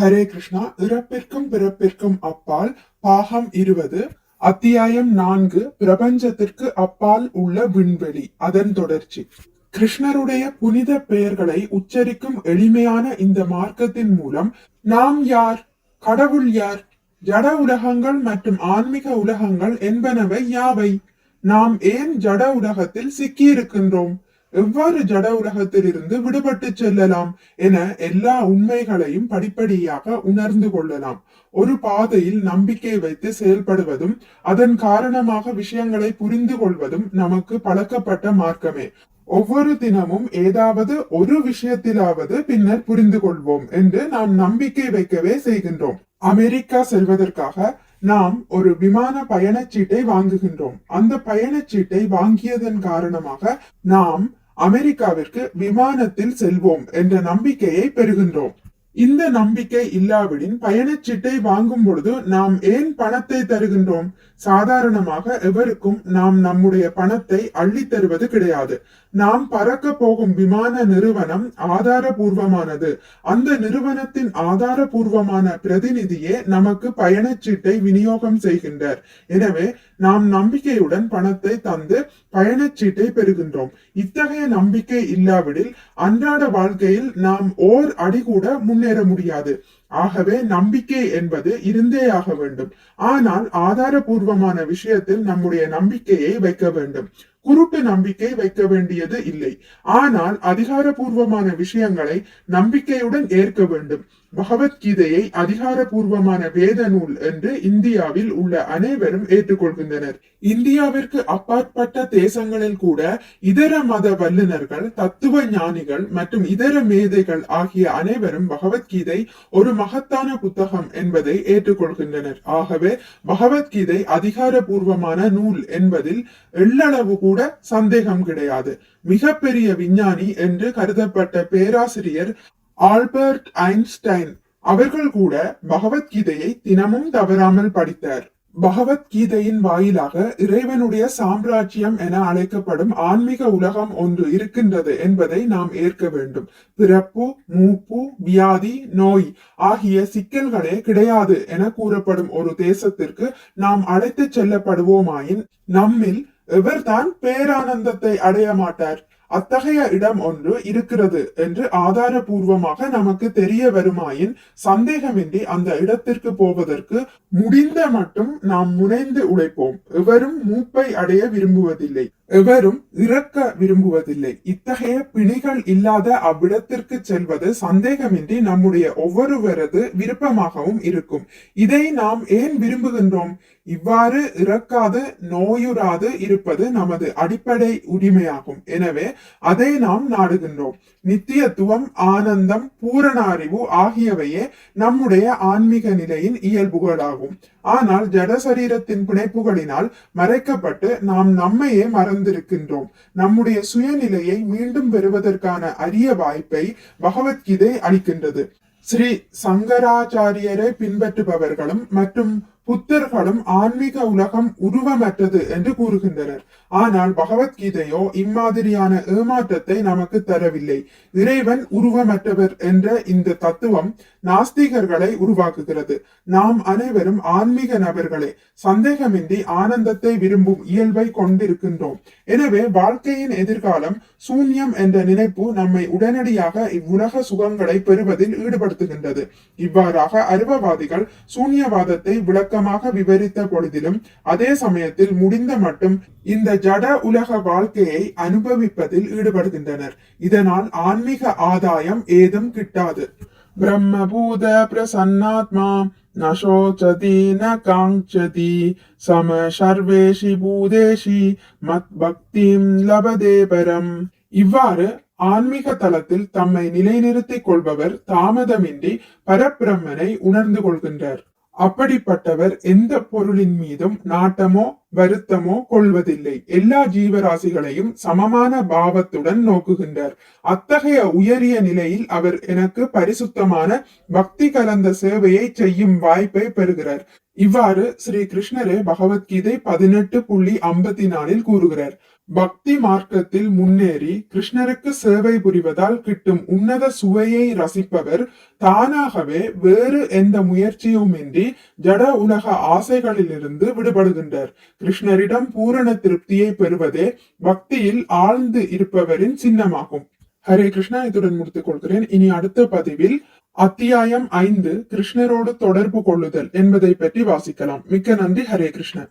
ஹரே கிருஷ்ணா இறப்பிற்கும் பிறப்பிற்கும் அப்பால் பாகம் இருபது அத்தியாயம் நான்கு பிரபஞ்சத்திற்கு அப்பால் உள்ள விண்வெளி அதன் தொடர்ச்சி. கிருஷ்ணருடைய புனித பெயர்களை உச்சரிக்கும் எளிமையான இந்த மார்க்கத்தின் மூலம் நாம் யார் கடவுள் யார் ஜட உலகங்கள் மற்றும் ஆன்மீக உலகங்கள் என்பனவை யாவை? நாம் ஏன் ஜட உலகத்தில் சிக்கியிருக்கின்றோம்? எவ்வாறு ஜட உலகத்திலிருந்து விடுபட்டு செல்லலாம் என எல்லா உண்மைகளையும் படிப்படியாக உணர்ந்து கொள்ளலாம். ஒரு பாதையில் நம்பிக்கை வைத்து செயல்படுவதும் அதன் காரணமாக விஷயங்களை புரிந்து கொள்வதும் நமக்கு பழக்கப்பட்ட மார்க்கமே. ஒவ்வொரு தினமும் ஏதாவது ஒரு விஷயத்திலாவது பின்னர் புரிந்து கொள்வோம் என்று நாம் நம்பிக்கை வைக்கவே செய்கின்றோம். அமெரிக்கா செல்வதற்காக நாம் ஒரு விமான பயணச்சீட்டை வாங்குகின்றோம். அந்த பயணச்சீட்டை வாங்கியதன் காரணமாக நாம் அமெரிக்காவிற்கு விமானத்தில் செல்வோம் என்ற நம்பிக்கையை பெறுகின்றோம். இந்த நம்பிக்கை இல்லாவிடின் பயணச்சீட்டை வாங்கும் பொழுது நாம் ஏன் பணத்தை தருகின்றோம்? சாதாரணமாக எவருக்கும் நாம் நம்முடைய பணத்தை அள்ளி தருவது கிடையாது. நாம் பறக்க போகும் விமான நிறுவனம் ஆதாரபூர்வமானது. அந்த நிறுவனத்தின் ஆதாரபூர்வமான பிரதிநிதியே நமக்கு பயணச்சீட்டை விநியோகம் செய்கின்றார். எனவே நாம் நம்பிக்கையுடன் பணத்தை தந்து பயணச்சீட்டை பெறுகின்றோம். இத்தகைய நம்பிக்கை இல்லாவிடில் அன்றாட வாழ்க்கையில் நாம் ஓர் அடி கூட முன்னேற முடியாது. ஆகவே நம்பிக்கை என்பது இருந்தே ஆக வேண்டும். ஆனால் ஆதாரபூர்வமான விஷயத்தில் நம்முடைய நம்பிக்கையை வைக்க வேண்டும். குருட்டு நம்பிக்கை வைக்க வேண்டியது இல்லை. ஆனால் அதிகாரபூர்வமான விஷயங்களை நம்பிக்கையுடன் ஏற்க வேண்டும். பகவத்கீதையை அதிகாரபூர்வமான வேத நூல் என்று இந்தியாவில் உள்ள அனைவரும் ஏற்றுக்கொள்கின்றனர். இந்தியாவிற்கு அப்பாற்பட்ட தேசங்களில் கூட இதர மத வல்லுநர்கள் தத்துவ ஞானிகள் மற்றும் இதர மேதைகள் ஆகிய அனைவரும் பகவத்கீதை ஒரு மகத்தான புத்தகம் என்பதை ஏற்றுக்கொள்கின்றனர். ஆகவே பகவத்கீதை அதிகாரபூர்வமான நூல் என்பதில் எள்ளளவு கூட சந்தேகம் கிடையாது. மிகப்பெரிய விஞ்ஞானி என்று கருதப்பட்ட பேராசிரியர் ஆல்பர்ட் ஐன்ஸ்டைன் அவர்கள் கூட பகவத்கீதையை தினமும் தவறாமல் படித்தார். பகவத்கீதையின் வாயிலாக இறைவனுடைய சாம்ராஜ்யம் என அழைக்கப்படும் ஆன்மீக உலகம் ஒன்று இருக்கின்றது என்பதை நாம் ஏற்க வேண்டும். பிறப்பு மூப்பு வியாதி நோய் ஆகிய சிக்கல்களே கிடையாது என கூறப்படும் ஒரு தேசத்திற்கு நாம் அழைத்து செல்லப்படுவோமாயின் நம்மில் எவர்தான் பேரானந்தத்தை அடைய மாட்டார். அத்தகைய இடம் ஒன்று இருக்கிறது என்று ஆதாரபூர்வமாக நமக்கு தெரிய வருமாயின் சந்தேகமின்றி அந்த இடத்திற்கு போவதற்கு முடிந்த மட்டும் நாம் முனைந்து உழைப்போம். எவரும் மூப்பை அடைய விரும்புவதில்லை. எவரும் இறக்க விரும்புவதில்லை. இத்தகைய பிணிகள் இல்லாத அவ்விடத்திற்கு செல்வது சந்தேகமின்றி நம்முடைய ஒவ்வொருவரது விருப்பமாகவும் இருக்கும். இதை நாம் ஏன் விரும்புகின்றோம்? இவ்வாறு இறக்காது நோயுறாது இருப்பது நமது அடிப்படை உரிமையாகும். எனவே அதை நாம் நாடுகின்றோம். நித்தியத்துவம் ஆனந்தம் பூரண அறிவு ஆகியவையே நம்முடைய ஆன்மீக நிலையின் இயல்புகளாகும். ஆனால் ஜடசரீரத்தின் பிணைப்புகளினால் மறைக்கப்பட்டு நாம் நம்மையே மறந்து இழந்திருக்கின்றோம் நம்முடைய சுயநிலையை மீண்டும் பெறுவதற்கான அரிய வாய்ப்பை பகவத்கீதை அளிக்கின்றது. ஸ்ரீ சங்கராச்சாரியரை பின்பற்றுபவர்களும் மற்றும் புத்தர்களும் ஆன்மீக உலகம் உருவமற்றது என்று கூறுகின்றனர். ஆனால் பகவத்கீதையோ இம்மாதிரியான ஏமாற்றத்தை நமக்கு தரவில்லை. இறைவன் உருவமற்றவர் என்ற இந்த தத்துவம் நாஸ்திகர்களை உருவாக்குகிறது. நாம் அனைவரும் ஆன்மீக நபர்களே சந்தேகமின்றி ஆனந்தத்தை விரும்பும் இயல்பை கொண்டிருக்கின்றோம். எனவே வாழ்க்கையின் எதிர்காலம் சூன்யம் என்ற நினைப்பு நம்மை உடனடியாக இவ்வுலக சுகங்களை பெறுவதில் ஈடுபடுத்துகின்றது. இவ்வாறாக அருவவாதிகள் சூன்யவாதத்தை விளக்க விளக்கமாக விவரித்த பொழுதிலும் அதே சமயத்தில் முடிந்த மட்டும் இந்த ஜட உலக வாழ்க்கையை அனுபவிப்பதில் ஈடுபடுகின்றனர். இதனால் ஆன்மீக ஆதாயம் ஏதும் கிட்டாது. பிரம்மபூத பிரசன்னாத்மா நசோச்சதி ந காஞ்சதி சம சர்வேஷி பூதேஷி மத் பக்தி லபதேபரம் இவ்வாறு ஆன்மீக தளத்தில் தம்மை நிலைநிறுத்திக் கொள்பவர் தாமதமின்றி பரபிரம்மனை உணர்ந்து கொள்கின்றார். அப்படிப்பட்டவர் எந்த பொருளின் மீதும் நாட்டமோ வருத்தமோ கொள்வதில்லை. எல்லா ஜீவராசிகளையும் சமமான பாவத்துடன் நோக்குகின்றார். அத்தகைய உயரிய நிலையில் அவர் எனக்கு பரிசுத்தமான பக்தி கலந்த சேவையை செய்யும் வாய்ப்பை பெறுகிறார். இவ்வாறு ஸ்ரீ கிருஷ்ணரே பகவத்கீதை பதினெட்டு புள்ளி ஐம்பத்தி நாலில் கூறுகிறார். பக்தி மார்க்கத்தில் முன்னேறி கிருஷ்ணருக்கு சேவை புரிவதால் கிட்டும் உன்னத சுவையை ரசிப்பவர் தானாகவே வேறு எந்த முயற்சியுமின்றி ஜட உலக ஆசைகளிலிருந்து விடுபடுகின்றார். கிருஷ்ணரிடம் பூரண திருப்தியை பெறுவதே பக்தியில் ஆழ்ந்து இருப்பவரின் சின்னமாகும். ஹரே கிருஷ்ணா இத்துடன் முடித்துக் கொள்கிறேன். இனி அடுத்த பதிவில் அத்தியாயம் ஐந்து கிருஷ்ணரோடு தொடர்பு கொள்ளுதல் என்பதை பற்றி வாசிக்கலாம். மிக்க நன்றி ஹரே கிருஷ்ணன்